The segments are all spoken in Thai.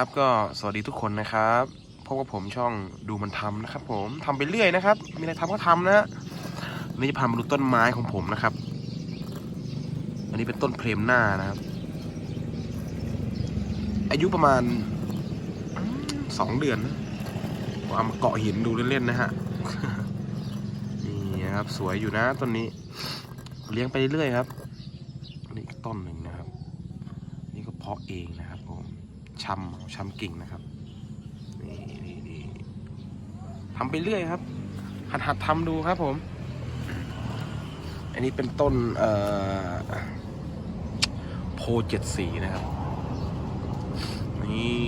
ครับก็สวัสดีทุกคนนะครับพบกับผมช่องดูมันทำนะครับ ผมทำไปเรื่อยนะครับ มีอะไรทำก็ทำนะนนี้จะพามาดูต้นไม้ของผมนะครับ อันนี้เป็นต้นเพลมหน้านะครับ อายุประมาณสองเดือนนะเอามาเกาะหินดูเล่นๆนะฮะนี่นะครับสวยอยู่นะต้นนี้ เลี้ยงไปเรื่อยครับนี่ต้นหนึ่งนะครับ นี่ก็เพาะเองนะครับ ชำชำกิ่งนะครับนี่นี่นี่ทำไปเรื่อยครับ หัดหัดทำดูครับผม อันนี้เป็นต้นเอ่อโพเจ็ดสีนะครับ นี่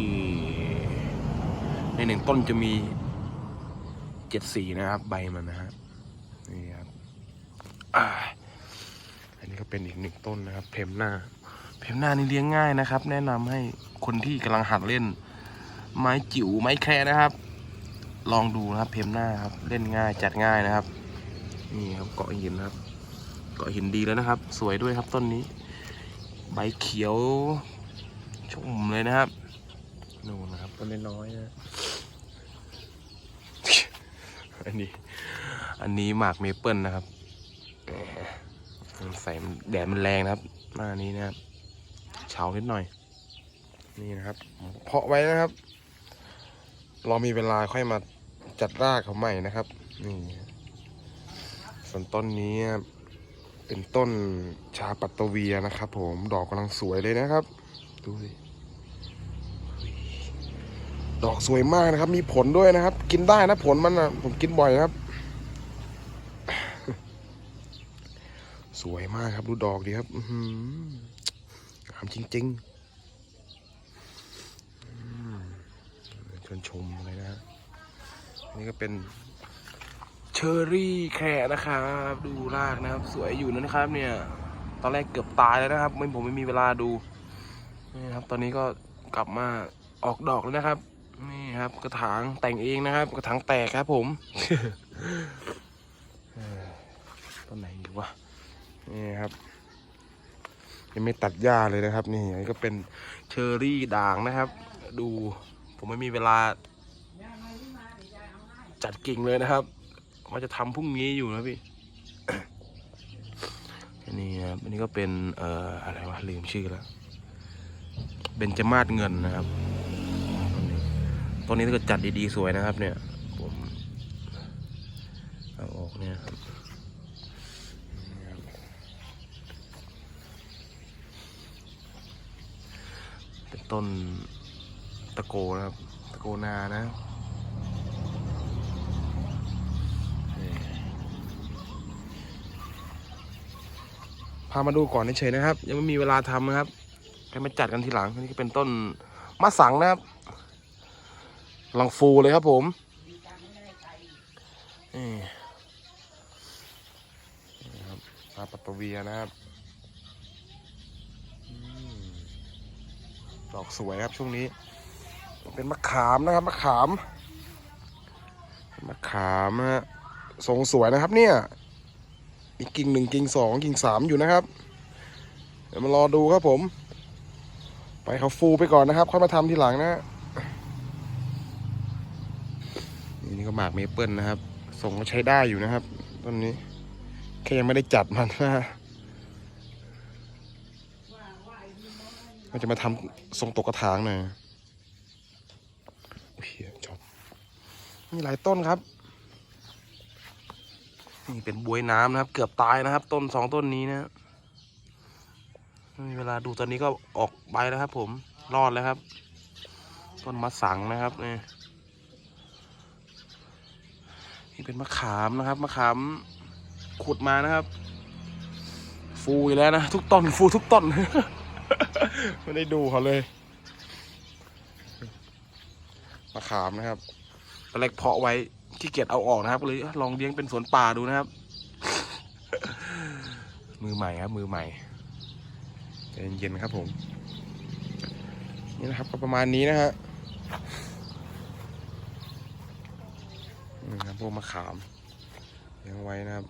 ในหนึ่งต้นจะมีเจ็ดสีนะครับ ใบมันนะฮะนี่ครับอ่าอันนี้ก็เป็นอีกหนึ่งต้นนะครับ เพมหน้า เพมหน้านี่เลี้ยงง่ายนะครับ แนะนำให้คนที่กำลังหัดเล่น ไม้จิ๋วไม้แคร์นะครับ ลองดูนะครับ เพมหน้าครับเล่นง่ายจัดง่ายนะครับ นี่ครับเกาะหินนะครับ เกาะหินดีแล้วนะครับ สวยด้วยครับต้นนี้ ใบเขียวชุ่มเลยนะครับนู่นนะครับต้นน้อยนะอันนี้ อันนี้หมากเมเปิลนะครับใส่แดดมันแรงนะครับหน้านี้นะครับ เฉานิดหน่อย นี่นะครับ เพาะไว้นะครับ รอมีเวลาค่อยมาจัดรากเขาใหม่นะครับ นี่ส่วนต้นนี้เป็นต้นชาปัตตเวียนะครับผมดอกกำลังสวยเลยนะครับ ดูสิดอกสวยมากนะครับ มีผลด้วยนะครับ กินได้นะผลมันนะผมกินบ่อยครับ สวยมากครับ ดูดอกดีครับ อืามจริงๆเชิญชมเลยนะฮะนี่ก็เป็นเชอร์รี่แคร์นะครับ ดูรากนะครับ สวยอยู่นะครับ เนี่ย ตอนแรกเกือบตายแล้วนะครับ ไม่ผมไม่มีเวลาดูนี่ครับ ตอนนี้ก็กลับมาออกดอกแล้วนะครับ นี่ครับ กระถางแต่งเองนะครับ กระถางแตกครับ ผมเออต้นไหนอยู่วะนี่ครับ ยังไม่ตัดหญ้าเลยนะครับ นี่อันนี้ก็เป็นเชอร์รี่ด่างนะครับ ดูผมไม่มีเวลา จัดกิ่งเลยนะครับว่าจะทำพรุ่งนี้อยู่นะพี่อันนี้ครับอันนี้ก็เป็นเอ่ออะไรวะลืมชื่อแล้วเบนจมาศเงินนะครับต้นนี้ต้นนี้ถ้าเกิดจัดดีๆสวยนะครับ เนี่ย ผมเอาออกเนี่ยครับ เป็นต้นตะโกนะครับ ตะโกนานะพามาดูก่อนเฉยๆนะครับ ยังไม่มีเวลาทำนะครับให้มาจัดกันทีหลังนนี้ก็เป็นต้นมะสังนะครับลังฟูเลยครับผมนี่นี่ครับปลาปัตตเวียนะครับอืม ด อกสวยครับช่วงนี้ เป็นมะขามนะครับมะขามมะขามนะฮะทรงสวยนะครับเนี่ยมีกิ่งหนึ่งกิ่งสองกิ่งสามอยู่นะครับ เดี๋ยวมารอดูครับผม ไปเขาฟูไปก่อนนะครับ ค่อยมาทำทีหลังนะ นี่นี่ก็หมากเมเปิลนะครับทรงก็ใช้ได้อยู่นะครับต้นนี้แค่ยังไม่ได้จัดมันนะ มันจะมาทำทรงตกกระถางหน่อยโอ้ยชอบมีหลายต้นครับ นี่เป็นบวยน้ำนะครับ เกือบตายนะครับ ต้นสองต้นนี้นะมีเวลาดูตอนนี้ก็ออกใบแล้วครับ ผมรอดแล้วครับ ต้นมะสังนะครับนี่นี่เป็นมะขามนะครับมะขามขุดมานะครับ ฟูอยู่แล้วนะ ทุกต้นฟูทุกต้น ไม่ได้ดูเขาเลยมะขามนะครับตอนแรกเพาะไว้ขี้เกียจเอาออกนะครับเลยลองเลี้ยงเป็นสวนป่าดูนะครับ มือใหม่ครับ มือใหม่ใจเย็นๆครับผม นี่นะครับก็ประมาณนี้นะฮะนี่ครับพวกมะขามเลี้ยงไว้นะครับ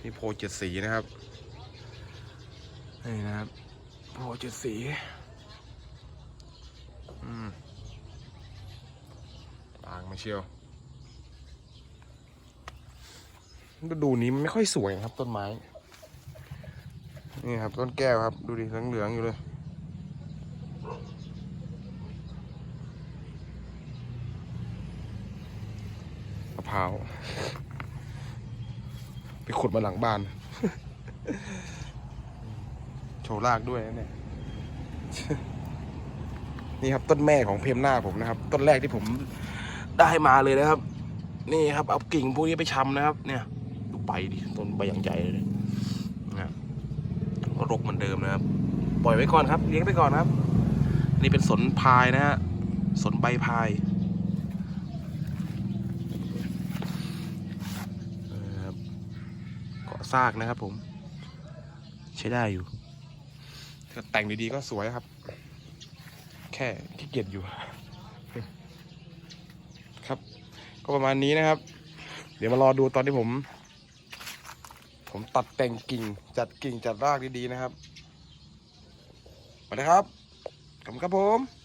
นี่โพเจ็ดสีนะครับ นี่นะครับโพเจ็ดสีอืมต่างมาเชียวฤดูนี้มันไม่ค่อยสวยนะครับ ต้นไม้นี่ครับ ต้นแก้วครับ ดูดิเหลืองๆอยู่เลยมะพร้าว ไปขุดมาหลังบ้าน ชว์รากด้วยนะเนี่ยนี่ครับต้นแม่ของเพมหน้าผมนะครับ ต้นแรกที่ผมได้มาเลยนะครับ นี่ครับเอากิ่งพวกนี้ไปชำนะครับ เนี่ยดูใบดิต้นใบอย่างใหญ่เลยนะรก็รกเหมือนเดิมนะครับ ปล่อยไว้ก่อนครับ เลี้ยงไปก่อนครับ นี่เป็นสนพายนะฮะสนใบพายเออครับเกาะซากนะครับผม ใช้ได้อยู่ แต่งดีๆก็สวยครับ แค่ขี้เกียจอยู่ ครับ ก็ประมาณนี้นะครับ เดี๋ยวมารอดูตอนที่ผม ผมตัดแต่งกิ่ง จัดกิ่งจัดรากดีๆนะครับสวัสดีครับขอบคุณครับผม